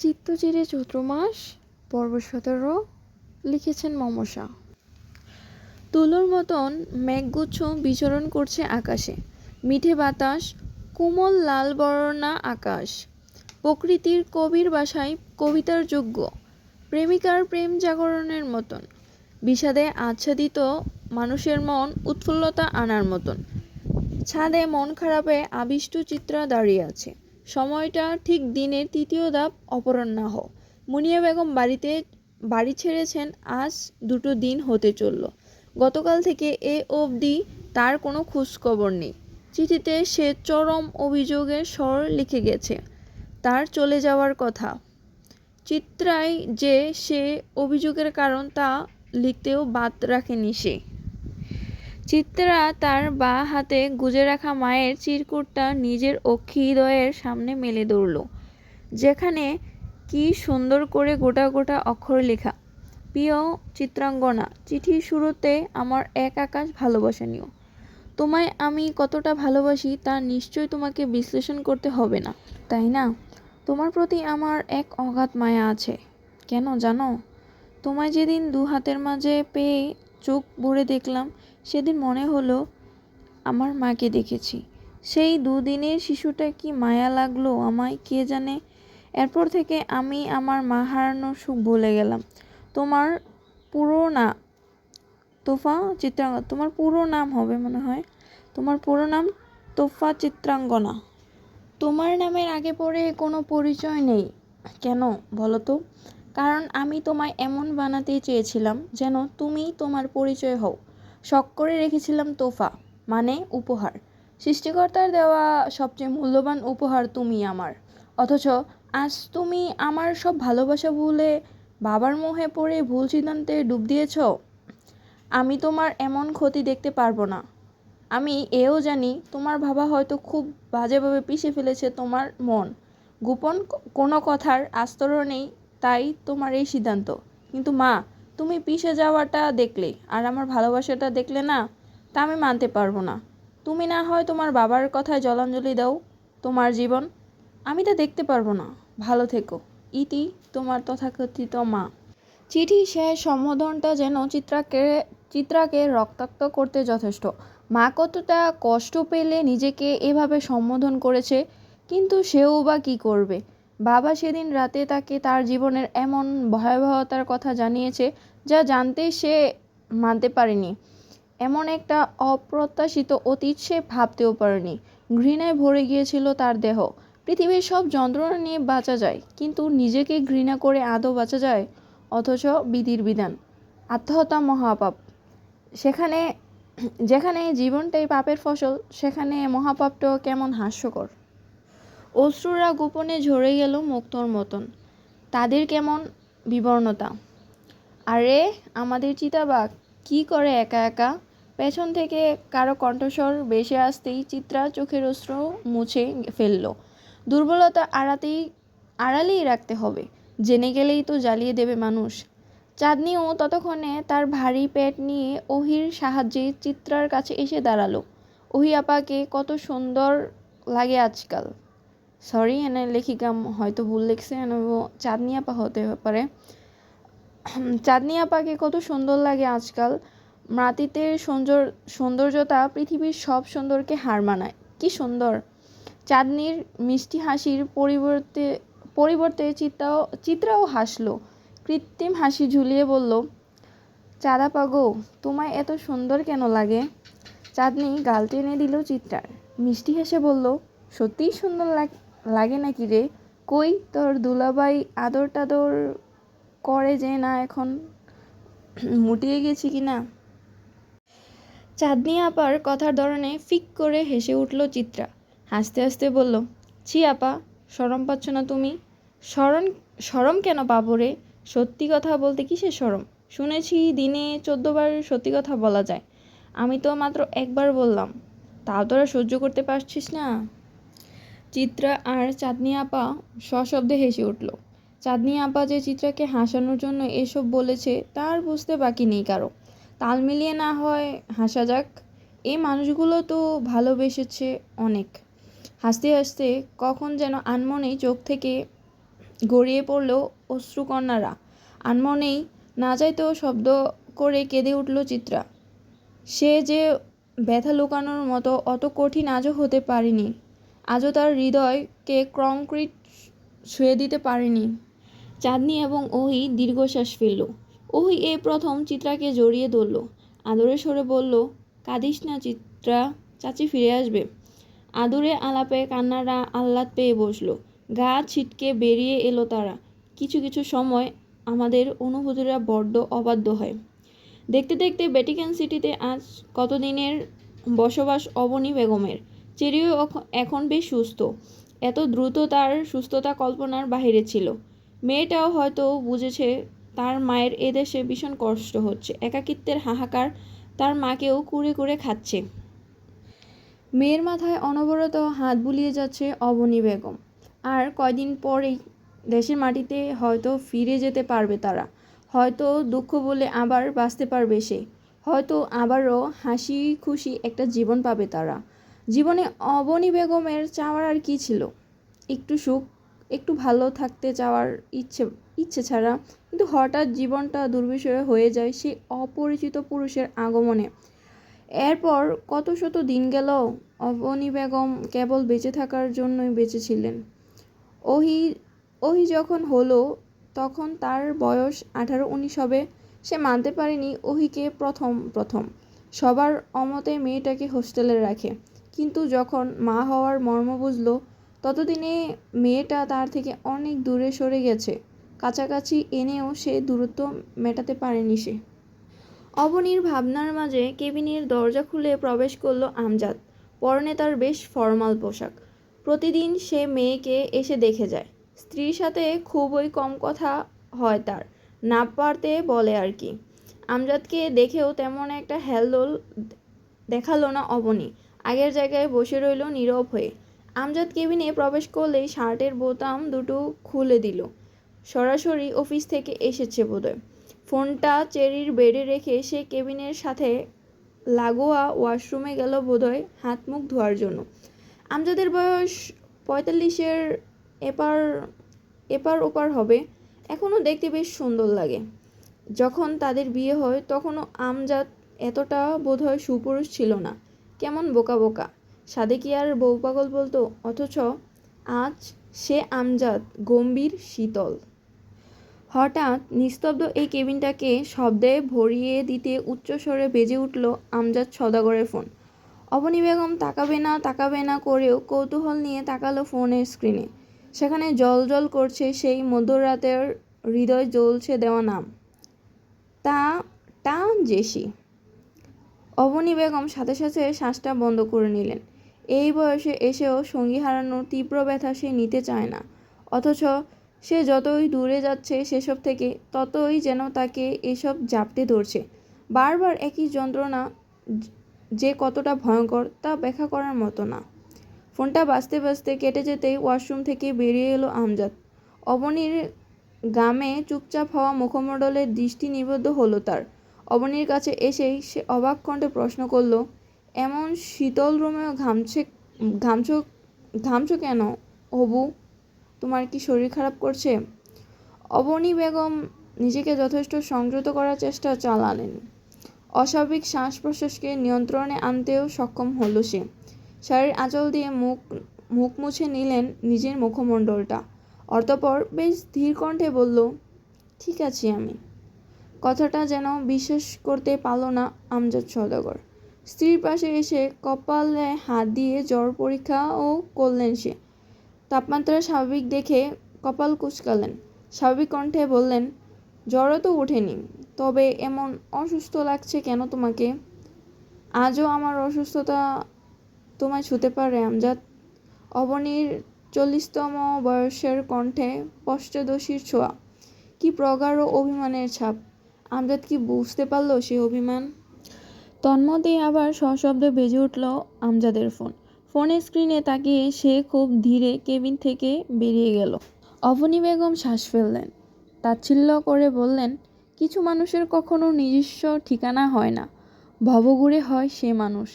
চিত্তচিরে চৈত্র মাস পর্ব সতেরো লিখেছেন মমসা। তুলোর মতন মেঘগুচ্ছ বিচরণ করছে আকাশে। মিঠে বাতাস, কোমল লাল বর্ণা আকাশ। প্রকৃতির কবির বাসায় কবিতার যোগ্য। প্রেমিকার প্রেম জাগরণের মতন। বিষাদে আচ্ছাদিত মানুষের মন উৎফুল্লতা আনার মতন। ছাদে মন খারাপে আবিষ্ট চিত্রা দাঁড়িয়ে আছে। সময়টা ঠিক দিনের তৃতীয় ধাপ অপরাহ্নাহ। মুনিয়া বেগম বাড়িতে, বাড়ি ছেড়েছেন, আজ দুটো দিন হতে চলল। গতকাল থেকে এ অবধি তার কোনো খোঁজখবর নেই। চিঠিতে সে চরম অভিযোগের স্বর লিখে গেছে, তার চলে যাওয়ার কথা। চিত্রায় যে সে অভিযোগের কারণ তা লিখতেও বাদ রাখেনি সে। চিত্রা তার বা হাতে গুজে রাখা মায়ের চিরকুটটা নিজের অক্ষিদয়ের সামনে মেলে ধরল। যেখানে কি সুন্দর করে গোটা গোটা অক্ষর লেখা। প্রিয় চিত্রাঙ্গনা, চিঠির শুরুতে আমার এক আকাশ ভালোবাসা নিও তোমায় আমি কতটা ভালোবাসি তা নিশ্চয় তোমাকে বিশ্লেষণ করতে হবে না, তাই না? তোমার প্রতি আমার এক অগাধ মায়া আছে। কেন জানো? তোমায় যেদিন দু হাতের মাঝে পেয়ে চোখ ভরে দেখলাম সেদিন মনে হলো আমার মাকে দেখেছি। সেই দুদিনের শিশুটা কি মায়া লাগল আমায় কে জানে? এরপর থেকে আমি আমার মা হারানোর সুখ ভুলে গেলাম। তোমার পুরো না, তোফা চিত্রাঙ্গ, তোমার পুরো নাম হবে মনে হয়। তোমার পুরো নাম তোফা চিত্রাঙ্গনা। তোমার নামের আগে পরে কোনো পরিচয় নেই। কেন বলো তো? কারণ আমি তোমায় এমন বানাতে চেয়েছিলাম যেন তুমি তোমার পরিচয় হও। শখ করে রেখেছিলাম তোফা মানে উপহার। সৃষ্টিকর্তার দেওয়া সবচেয়ে মূল্যবান উপহার তুমি আমার। অথচ আজ তুমি আমার সব ভালোবাসা ভুলে বাবার মোহে পড়ে ভুল সিদ্ধান্তে ডুব দিয়েছ? আমি তোমার এমন ক্ষতি দেখতে পারব না। আমি এও জানি তোমার বাবা হয়তো খুব বাজেভাবে পিষে ফেলেছে তোমার মন। গোপন কোনো কথার আস্তর নেই, তাই তোমার এই সিদ্ধান্ত। কিন্তু মা তুমি পিষে যাওয়াটা দেখলে, আর আমার ভালোবাসাটা দেখলে না, তা আমি মানতে পারব না। তুমি না হয় তোমার বাবার কথায় জলাঞ্জলি দাও তোমার জীবন, আমি তা দেখতে পারব না। ভালো থেকো। ইতি তোমার তথাকথিত মা। চিঠি শেষ, সম্বোধনটা যেন চিত্রাকে চিত্রাকে রক্তাক্ত করতে যথেষ্ট। মা কতটা কষ্ট পেলে নিজেকে এভাবে সম্বোধন করেছে, কিন্তু সেও বা কী করবে? বাবা সেদিন রাতে তাকে তার জীবনের এমন ভয়াবহতার কথা জানিয়েছে যা জানতে সে মানতে পারেনি। এমন একটা অপ্রত্যাশিত অতীত সে ভাবতেও পারেনি। ঘৃণায় ভরে গিয়েছিল তার দেহ। পৃথিবীর সব যন্ত্রণা নিয়ে বাঁচা যায়, কিন্তু নিজেকে ঘৃণা করে আদৌ বাঁচা যায়? অথচ বিধির বিধান। আত্মহত্যা মহাপাপ। সেখানে, যেখানে জীবনটাই পাপের ফসল, সেখানে মহাপাপটাও কেমন হাস্যকর। অশ্রুরা গোপনে ঝরে গেল মুক্তর মতন। তাদের কেমন বিবর্ণতা। আরে, আমাদের চিতাবাঘ। কি করে একা একা? পেছন থেকে কারও কণ্ঠস্বর বেশে আসতেই চিত্রা চোখের অস্ত্র মুছে ফেলল। দুর্বলতা আড়াতেই, আড়ালেই রাখতে হবে। জেনে গেলেই তো জ্বালিয়ে দেবে মানুষ। চাঁদনিও ততক্ষণে তার ভারী পেট নিয়ে ওহির সাহায্যে চিত্রার কাছে এসে দাঁড়াল। ওহি আপাকে কত সুন্দর লাগে আজকাল। সরি এনে লেখিকা, হয়তো ভুল লেখছে, এনে চাঁদনি আপা হতে পারে। চাঁদনি আপাকে কত সুন্দর লাগে আজকাল। মাটিতে সৌন্দর সৌন্দর্যতা পৃথিবীর সব সুন্দরকে হার মানায়। কি সুন্দর। চাঁদনির মিষ্টি হাসির পরিবর্তে পরিবর্তে চিত্রাও চিত্রাও হাসলো। কৃত্রিম হাসি ঝুলিয়ে বলল, চাঁদা পাগো, তোমায় এত সুন্দর কেন লাগে? চাঁদনি গাল টেনে দিল চিত্রার। মিষ্টি হেসে বলল, সত্যিই সুন্দর লাগে নাকি রে? কই তোর দুলাবাই আদর টাদর করে যে না এখন মুটিয়ে গেছি কি না? চাঁদনি আপার কথার ধরনে ফিক করে হেসে উঠল চিত্রা। হাসতে হাসতে বলল, ছি আপা সরম পাচ্ছ না তুমি? সরম সরম কেন পাবো রে? সত্যি কথা বলতে কিসের সরম শুনেছি দিনে চোদ্দবার সত্যি কথা বলা যায়। আমি তো মাত্র একবার বললাম। তাও তোরা সহ্য করতে পারছিস না? চিত্রা আর চাঁদনি আপা সশব্দে হেসে উঠল চাঁদনি আপা যে চিত্রাকে হাসানোর জন্য এসব বলেছে, তার বুঝতে বাকি নেই কারও। তাল মিলিয়ে না হয়, হাসা যাক। এই মানুষগুলো তো ভালোবেসেছে অনেক। হাসতে হাসতে কখন যেন আনমনেই চোখ থেকে গড়িয়ে পড়ল অশ্রুকন্যারা। আনমনেই না চাইতেও শব্দ করে কেঁদে উঠল চিত্রা। সে যে ব্যথা লুকানোর মতো অত কঠিন আজও হতে পারেনি। আজও তার হৃদয়কে কংক্রিট ছুঁয়ে দিতে পারেনি। চাঁদনি এবং ওহি দীর্ঘশ্বাস ফেলল। ওহি এই প্রথম চিত্রাকে জড়িয়ে ধরল। আদরে সরে বলল, কাঁদিস না চিত্রা, চাচি ফিরে আসবে। আদরে আলাপে কান্নারা আহ্লাদ পেয়ে বসল। গা ছিটকে বেরিয়ে এলো তারা। কিছু কিছু সময় আমাদের অনুভূতিরা বড্ড অবাধ্য হয়। দেখতে দেখতে বেটিকান সিটিতে আজ কতদিনের বসবাস অবনী বেগমের? চেরিও এখন বেশ সুস্থ। এত দ্রুত তার সুস্থতা কল্পনার বাহিরে ছিল। মেয়েটাও হয়তো বুঝেছে তার মায়ের এদেশে ভীষণ কষ্ট হচ্ছে, একাকিত্বের হাহাকার তার মাকেও কুড়ে কুড়ে খাচ্ছে। মেয়ের মাথায় অনবরত হাত বুলিয়ে যাচ্ছে অবনী বেগম। আর কয়দিন পরেই দেশের মাটিতে হয়তো ফিরে যেতে পারবে তারা। হয়তো দুঃখ বলে আবার বাঁচতে পারবে সে। হয়তো আবারও হাসি খুশি একটা জীবন পাবে তারা। জীবনে অবনী বেগমের চাওয়ার আর কী ছিল? একটু সুখ একটু ভালো থাকতে চাওয়ার ইচ্ছে ইচ্ছে ছাড়া। কিন্তু হঠাৎ জীবনটা দুর্বিষয় হয়ে যায় সেই অপরিচিত পুরুষের আগমনে। এরপর কত শত দিন গেল অবনী বেগম কেবল বেঁচে থাকার জন্যই বেঁচেছিলেন ওহি ওহি যখন হলো, তখন তার বয়স আঠারো উনিশ হবে। সে মানতে পারেনি ওহিকে প্রথম প্রথম। সবার অমতে মেয়েটাকে হোস্টেলে রাখে। কিন্তু যখন মা হওয়ার মর্ম বুঝলো ততদিনে মেয়েটা তার থেকে অনেক দূরে সরে গেছে। কাছাকাছি এনেও সে দূরত্ব মেটাতে পারেনি সে। অবনীর ভাবনার মাঝে কেবিনের দরজা খুলে প্রবেশ করল আমজাদ। পরনে তার বেশ ফর্মাল পোশাক। প্রতিদিন সে মেয়েকে এসে দেখে যায়। স্ত্রীর সাথে খুবই কম কথা হয় তার। না পারতে বলে আর কি। আমজাদকে দেখেও তেমন একটা হেলদোল দেখাল না অবনী। আগের জায়গায় বসে রইল নীরব হয়ে। আমজাদ কেবিনে প্রবেশ করলেই শার্টের বোতাম দুটো খুলে দিল। সরাসরি অফিস থেকে এসেছে বোধহয়। ফোনটা চেরির বেডে রেখে সে কেবিনের সাথে লাগোয়া ওয়াশরুমে গেল বোধহয় হাত মুখ ধোয়ার জন্য। আমজাদের বয়স পঁয়তাল্লিশের এপার এপার ওপার হবে। এখনও দেখতে বেশ সুন্দর লাগে। যখন তাদের বিয়ে হয় তখনও আমজাদ এতটা বোধহয় সুপুরুষ ছিল না। কেমন বোকা বোকা। সাদে কি আর বউ পাগল বলতো? অথচ আজ সে আমজাদ, গম্ভীর, শীতল। হঠাৎ নিস্তব্ধ এই কেবিনটাকে শব্দে ভরিয়ে দিতে উচ্চস্বরে বেজে উঠল আমজাদ সদাগরের ফোন। অবনী বেগম তাকাবে না তাকাবে না করেও কৌতূহল নিয়ে তাকালো ফোনের স্ক্রিনে। সেখানে জল জল করছে সেই মধ্যরাতের হৃদয় জ্বলছে দেওয়া নাম। তা টা জেসি। অবনী বেগম সাথে সাথে শ্বাসটা বন্ধ করে নিলেন। এই বয়সে এসেও সঙ্গী হারানোর তীব্র ব্যথা সে নিতে চায় না। অথচ সে যতই দূরে যাচ্ছে সেসব থেকে ততই যেন তাকে এসব জাপটে ধরছে। বারবার একই যন্ত্রণা যে কতটা ভয়ঙ্কর তা ব্যাখ্যা করার মতো না। ফোনটা বাঁচতে বাজতে কেটে যেতেই ওয়াশরুম থেকে বেরিয়ে এলো আমজাদ। অবনীর গামে চুপচাপ হওয়া মুখমণ্ডলের দৃষ্টি নিবদ্ধ হলো তার। অবনীর কাছে এসেই সে অবাক কণ্ঠে প্রশ্ন করল এমন শীতল রুমেও ঘামছে, ঘামছো ঘামছো কেন? হবু তোমার কি শরীর খারাপ করছে? অবনী বেগম নিজেকে যথেষ্ট সংযত করার চেষ্টা চালালেন। অস্বাভাবিক শ্বাস প্রশ্বাসকে নিয়ন্ত্রণে আনতেও সক্ষম হলো সে। শাড়ির আঁচল দিয়ে মুখ মুখ মুছে নিলেন নিজের মুখমণ্ডলটা। অতঃপর বেশ ধীর কণ্ঠে বলল, ঠিক আছি আমি। কথাটা যেন বিশ্বাস করতে পারল না আমজাদ সদাগর স্ত্রীর পাশে এসে কপালে হাত দিয়ে জ্বর পরীক্ষাও করলেন সে। তাপমাত্রা স্বাভাবিক দেখে কপাল কুচকালেন। স্বাভাবিক কণ্ঠে বললেন, জ্বরও তো ওঠেনি, তবে এমন অসুস্থ লাগছে কেন তোমাকে? আজও আমার অসুস্থতা তোমায় ছুতে পারে, আমজাদ। অবনীর চল্লিশতম বয়সের কণ্ঠে পশ্চদোষীর ছোঁয়া। কি প্রগাঢ় অভিমানের ছাপ। আমজাদ কি বুঝতে পারল সে অভিমান? তন্মধ্যেই আবার সশব্দে বেজে উঠল আমজাদের ফোন। ফোনের স্ক্রিনে তাকিয়ে সে খুব ধীরে কেবিন থেকে বেরিয়ে গেল। অবনী বেগম শ্বাস ফেললেন। তাচ্ছিল্য করে বললেন, কিছু মানুষের কখনো নিজস্ব ঠিকানা হয় না। ভবঘুরে হয় সে মানুষ।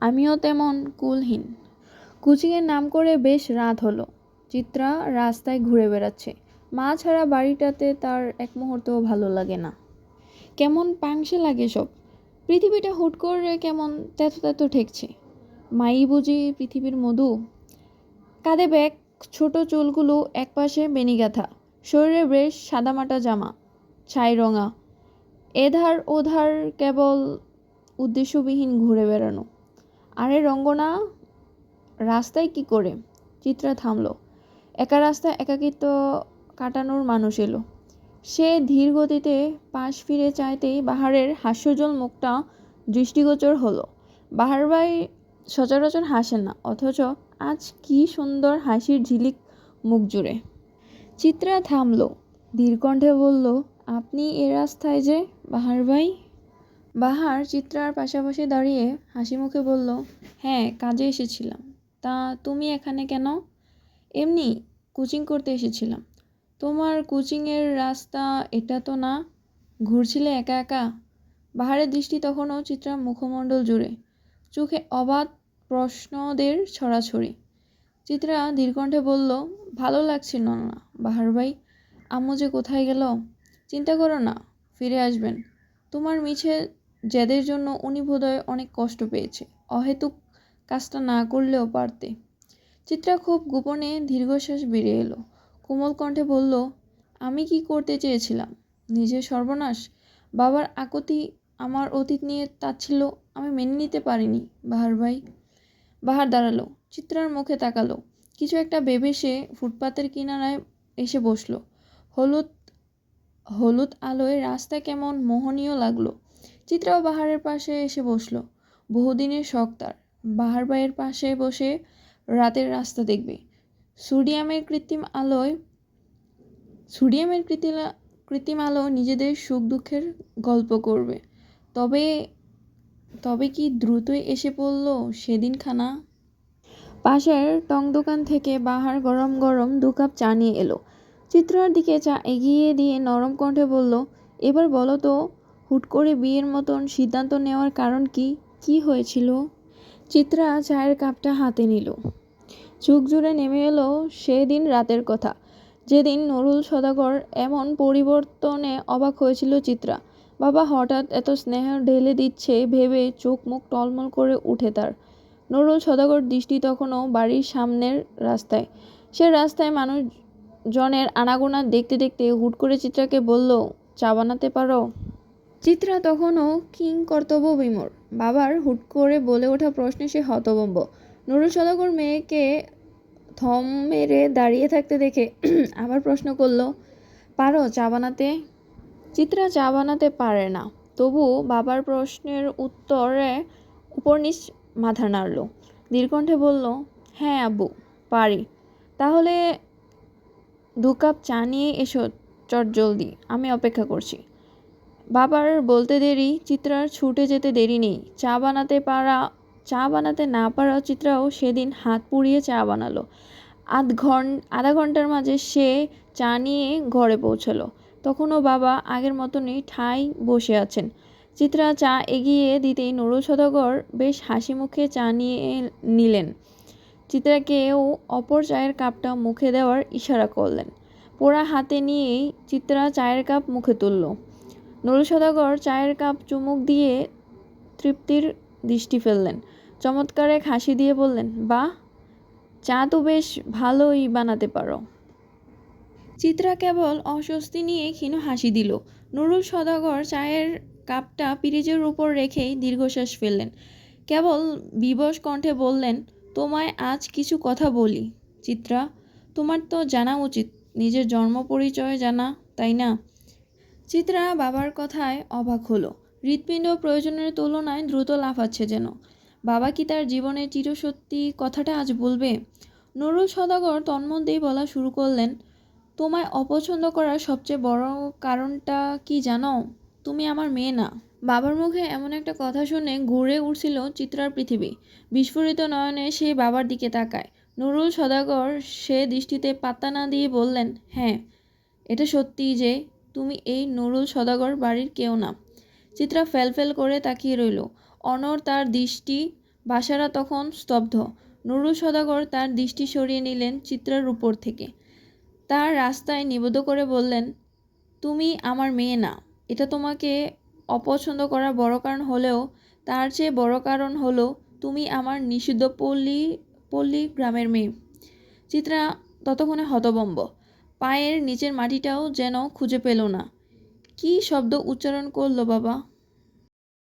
আমিও তেমন কুলহীন। কোচিংয়ের নাম করে বেশ রাত হলো। চিত্রা রাস্তায় ঘুরে বেড়াচ্ছে। মা ছাড়া বাড়িটাতে তার এক মুহূর্তও ভালো লাগে না। কেমন পাংশে লাগে সব। পৃথিবীটা হুট করে কেমন তেতো তেতো ঠেকছে। মাই বুঝি পৃথিবীর মধু। কাঁধে ব্যাগ, ছোট চুলগুলো, একপাশে বেনি গাঁথা শরীরে বেশ সাদামাটা জামা, ছাই রঙা। এধার ওধার কেবল উদ্দেশ্যবিহীন ঘুরে বেড়ানো। আরে রঙ্গনা, রাস্তায় কি করে? চিত্রা থামলো। একা রাস্তায় একাকিত্ব কাটানোর মানুষ এলো। সে ধীর গতিতে পাশ ফিরে চাইতেই বাহারের হাস্যজল মুখটা দৃষ্টিগোচর হলো। বাহার ভাই সচরাচর হাসেন না, অথচ আজ কি সুন্দর হাসির ঝিলিক মুখ জুড়ে। চিত্রা থামলো ধীরকণ্ঠে বলল, আপনি এ রাস্তায় যে, বাহার ভাই? বাহার চিত্রার পাশাপাশি দাঁড়িয়ে হাসি মুখে বলল হ্যাঁ কাজে এসেছিলাম। তা তুমি এখানে কেন? এমনি, কোচিং করতে এসেছিলাম। তোমার কোচিংয়ের রাস্তা এটা তো না? ঘুরছিলে একা একা? বাহারের দৃষ্টি তখনও চিত্রার মুখমণ্ডল জুড়ে চোখে অবাধ প্রশ্নদের ছড়াছড়ি। চিত্রা ধীরকণ্ঠে বলল, ভালো লাগছিল না বাহার ভাই, আম্মু যে কোথায় গেল? চিন্তা করো না, ফিরে আসবেন। তোমার মিছে জেদের জন্য উনি বোধহয় অনেক কষ্ট পেয়েছে, অহেতুক কাজটা না করলেও পারতে। চিত্রা খুব গোপনে দীর্ঘশ্বাস বেরিয়ে এলো। কোমল কণ্ঠে বলল, আমি কি করতে চেয়েছিলাম? নিজের সর্বনাশ? বাবার আকতি আমার অতীত নিয়ে তাচ্ছিল আমি মেনে নিতে পারিনি। বাহার ভাই, বাহার দাঁড়াল, চিত্রার মুখে তাকালো। কিছু একটা ভেবে সে ফুটপাতের কিনারায় এসে বসল। হলুদ হলুদ আলোয় রাস্তা কেমন মোহনীয় লাগল। চিত্রাও বাহারের পাশে এসে বসল। বহুদিনের শখ তার। বাহার ভাইয়ের পাশে বসে রাতের রাস্তা দেখবে। সোডিয়ামের কৃত্রিম আলোয়, সোডিয়ামের কৃত্রিম কৃত্রিম আলো নিজেদের সুখ দুঃখের গল্প করবে। তবে তবে কি দ্রুতই এসে পড়ল সেদিন খানা পাশের টং দোকান থেকে বাহার গরম গরম দু কাপ চা নিয়ে এলো। চিত্রার দিকে চা এগিয়ে দিয়ে নরম কণ্ঠে বলল, এবার বলো তো, হুট করে বিয়ের মতন সিদ্ধান্ত নেওয়ার কারণ কি? কি হয়েছিল? চিত্রা চায়ের কাপটা হাতে নিল। চোখ জুড়ে নেমে এলো সেদিন রাতের কথা। যেদিন নুরুল সদাগর এমন পরিবর্তনে অবাক হয়েছিল চিত্রা। বাবা হঠাৎ এত স্নেহ ঢেলে দিচ্ছে ভেবে চোখ মুখ টলমল করে উঠে তার। নুরুল সদাগর দৃষ্টি তখনও বাড়ির সামনের রাস্তায়। সে রাস্তায় মানুষজনের আনাগোনা দেখতে দেখতে হুট করে চিত্রাকে বলল চা বানাতে পারো? চিত্রা তখনও কিং কর্তব্য বিমর বাবার হুট করে বলে ওঠা প্রশ্নে সে হতবম্ব নুরুল সদাগর মেয়েকে থম মেরে দাঁড়িয়ে থাকতে দেখে আবার প্রশ্ন করল, পারো, চা বানাতে? চিত্রা চা বানাতে পারে না। তবু বাবার প্রশ্নের উত্তরে উপর নিচ মাথা নাড়ল। দীর্ঘণ্ঠে বলল হ্যাঁ আব্বু, পারি। তাহলে দু কাপ চা নিয়ে এসো, চট জলদি। আমি অপেক্ষা করছি। বাবার বলতে দেরি, চিত্রার ছুটে যেতে দেরি নেই। চা বানাতে পারা চা বানাতে না পারা চিত্রাও সেদিন হাত পুড়িয়ে চা বানালো। আধ ঘন, আধা ঘণ্টার মাঝে সে চা নিয়ে ঘরে পৌঁছালো। তখনও বাবা আগের মতনই ঠাই বসে আছেন। চিত্রা চা এগিয়ে দিতেই নুরুল সদাগর বেশ হাসি মুখে চা নিয়ে নিলেন। চিত্রাকেও অপর চায়ের কাপটা মুখে দেওয়ার ইশারা করলেন। পোড়া হাতে নিয়েই চিত্রা চায়ের কাপ মুখে তুলল। নুরুল সদাগর চায়ের কাপ চুমুক দিয়ে তৃপ্তির দৃষ্টি ফেললেন। চমৎকার এক হাসি দিয়ে বললেন, বাহ, চা তো বেশ ভালোই বানাতে পারো। চিত্রা কেবল অস্বস্তি নিয়ে ক্ষীণ হাসি দিল। নুরুল সদাগর চায়ের কাপটা পিরিজের উপর রেখেই দীর্ঘশ্বাস ফেললেন। কেবল বিবশ কণ্ঠে বললেন, তোমায় আজ কিছু কথা বলি, চিত্রা। তোমার তো জানা উচিত, নিজের জন্ম পরিচয় জানা, তাই না? চিত্রা বাবার কথায় অবাক হলো। হৃৎপিণ্ড প্রয়োজনের তুলনায় দ্রুত লাফাচ্ছে যেন। বাবা কি তার জীবনের চিরসত্যি কথাটা আজ বলবে? নুরুল সদাগর তন্মধ্যেই বলা শুরু করলেন, তোমায় অপছন্দ করার সবচেয়ে বড় কারণটা কি জানো? তুমি আমার মেয়ে না। বাবার মুখে এমন একটা কথা শুনে ঘুরে উঠছিল চিত্রার পৃথিবী। বিস্ফোরিত নয়নে সে বাবার দিকে তাকায়। নুরুল সদাগর সে দৃষ্টিতে পাত্তা না দিয়ে বললেন হ্যাঁ এটা সত্যি যে তুমি এই নুরুল সদাগর বাড়ির কেউ না। চিত্রা ফেলফেল করে তাকিয়ে রইল। অনর তার দৃষ্টি, বাসারা তখন স্তব্ধ। নুরুল সদাগর তার দৃষ্টি সরিয়ে নিলেন চিত্রার উপর থেকে। তার রাস্তায় নিবদ্ধ করে বললেন, তুমি আমার মেয়ে না। এটা তোমাকে অপছন্দ করার বড় কারণ হলেও, তার চেয়ে বড় কারণ হলো তুমি আমার নিষিদ্ধ পল্লী পল্লী গ্রামের মেয়ে। চিত্রা ততক্ষণে হতবম্ব পায়ের নিচের মাটিটাও যেন খুঁজে পেল না। কী শব্দ উচ্চারণ করল বাবা?